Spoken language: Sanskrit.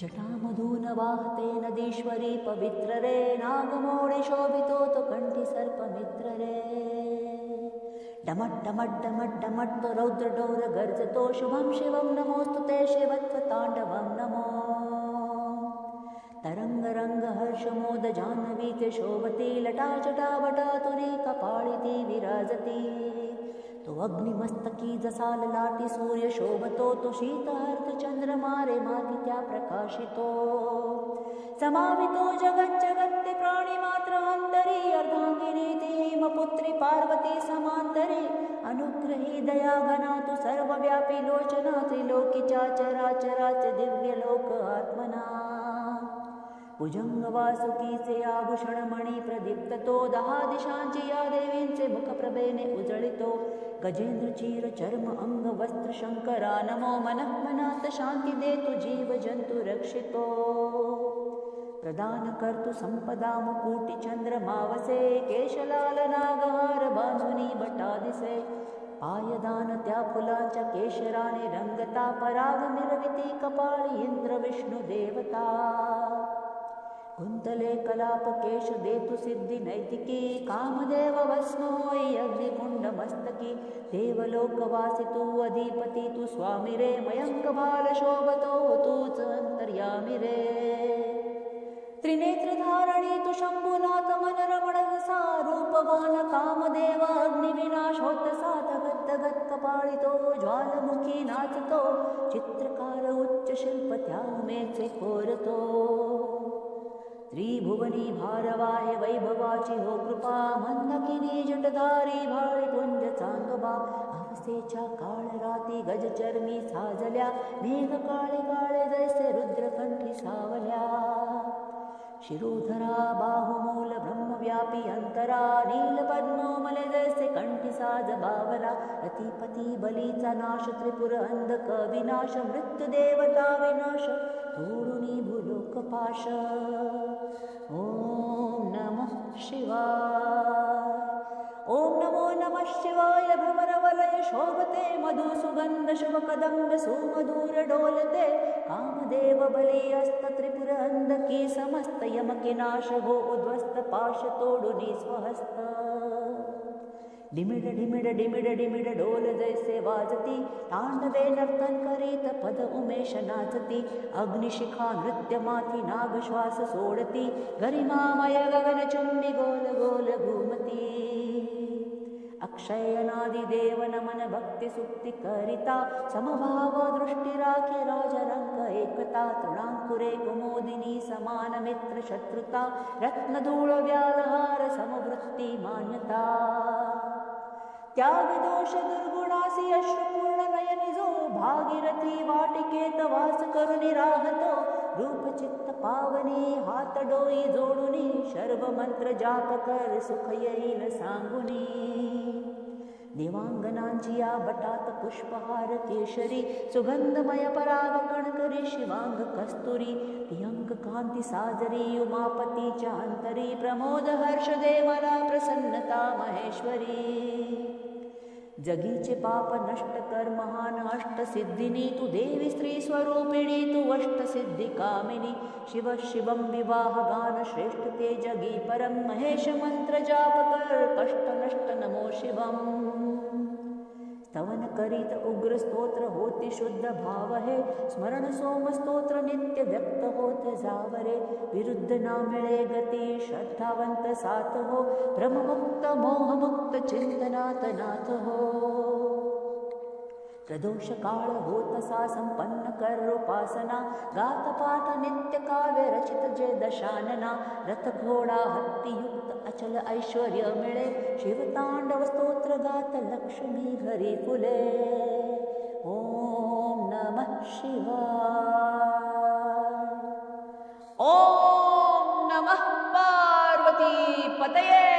जटामधून वाहते नदीश्वरी पवित्र रे नागमोडि शोभितो तु कण्ठि सर्पमित्र रे डमड्डमड्डमड्डमट् रौद्रडौर गर्जतो शुभं शिवं नमोऽस्तु ते शिवत्वताण्डवं नमो। तरङ्गरङ्ग हर्षमोद जाह्नवी शोभति लटा चटा वटा तुरी कपाळिति विराजति अग्निमस्तकी जसाल लाटि सूर्य शोभतो तु शीतहर्त चन्द्रमारे मातित्या प्रकाशितो समावितो जगज्जगत्ति प्राणिमात्रमन्तरी अर्धाङ्गिनीति हिमपुत्री पार्वती समान्तरे अनुग्रही दया गणा तु सर्वव्यापी लोचना त्रिलोकि चाचराचराच दिव्यलोक आत्मना भुजङ्गवासुकीचे आभूषणमणि प्रदीप्ततो दहा दिशांची या देवींचे मुखप्रभेने उजळितो। गजेंद्र चीर चर्म अंग वस्त्र शंकरा नमो मनः मनात शांती देतु जीव जंतु रक्षितो। प्रदान कर्तु संपदा मुकुटी चंद्र मावसे केशलाल नागहार बांधुनी बटा दिसे पायदान त्या फुलाच्या केशराने रंगता पराग मिरविती कपाळी इंद्र विष्णु देवता कुन्तले कलापकेश देतु सिद्धि नैतिकी कामदेव वस्नोयि अग्निकुण्डमस्तकी देवलोकवासितु अधिपति तु स्वामि रे मयङ्कबालशोभतो तु च अन्तर्यामि रे त्रिनेत्रधारणी तु शम्भुनाथ मनरमणसा रूपवान कामदेव अग्निविनाशोत्तसा तगत्तगत्कपालितो ज्वालमुखी नाचतो चित्रकार उच्चशिल्प त्यामे कोरतो त्रिभुवनी वैभवाची हो कृपा मंदकिनी जटधारी भाळी पुंज चांगबा अवसेच्या काळ राती गजचर्मी साजल्या मेघ काळे काळे जैसे रुद्रकंठी सावल्या। शिरोधरा बाहुमूल ब्रह्मव्यापी अंतरा नील पद्मोमल जैसे कंठी साज बावला रतिपती बलीचा नाश त्रिपुर अंधक विनाश मृत्यू देवता विनाश तोडुनी भूलोक पाश ॐ नमः शिवाय। ॐ नमो नमः शिवाय भ्रमरवलय शोभते मधुसुगन्ध शुभकदम्ब सुमधुर डोलते कामदेव बली अस्त त्रिपुर अंधकी समस्त स्वहस्त डिमिड डिमिड डिमिड डिमिड डोल जैसे वाजती। तांडवे नर्तन करीत पद उमेश नाचती। अग्निशिखा नृत्य माथी नाग श्वास सोडती। गरिमामय गगन चुंबी गोल गोल घूमती। अक्षयनादिदेव नमन भक्ति सुक्ति करिता। समभाव राजरंग एकता। तृणाङ्कुरे कुमोदिनी समान मित्र शत्रुता। रत्नधूळ व्यालहार समवृत्ति मान्यता त्याग दोष दुर्गुणासी अश्रुपूर्ण नयनिजो भागीरथी वाटिकेत वास करुनि राहतो रूप चित्त पावनी हात डोई जोडुनी शर्व मंत्र जाप कर सुख येईल सांगुनी देवांगनांची या बटात पुष्पहार केशरी सुगंधमय पराग कणकरी शिवांग कस्तुरी तियंग कांती साजरी उमापतीच्या अंतरी प्रमोद हर्ष देवला प्रसन्नता महेश्वरी जगीचे पाप नष्ट कर महान अष्टसिद्धिनी तू देवी स्त्री स्वरूपिणी तू अष्टसिद्धी कामिनी। शिव विवाह गान श्रेष्ठ ते जगी परम महेश मंत्र जाप कर कष्ट नष्ट नमो शिवम स्तवन करीत उग्र स्तोत्र होती शुद्ध भाव है स्मरण सोम स्तोत्र नित्य व्यक्त होत जावरे। विरुद्ध ना मिळे गती श्रद्धावंत साथ हो भ्रममुक्त मोहमुक्त चिंतनात नाथ हो प्रदोष काळ होत सा संपन्न कर उपासना गात पाठ नित्य काव्य रचित जे दशानना रथ घोडा हत्ती युक्त अचल ऐश्वर्य मिळे शिवतांडव स्तोत्र गात लक्ष्मी घरी फुले ओम नमः शिवाय। ओम नमः पार्वती पतये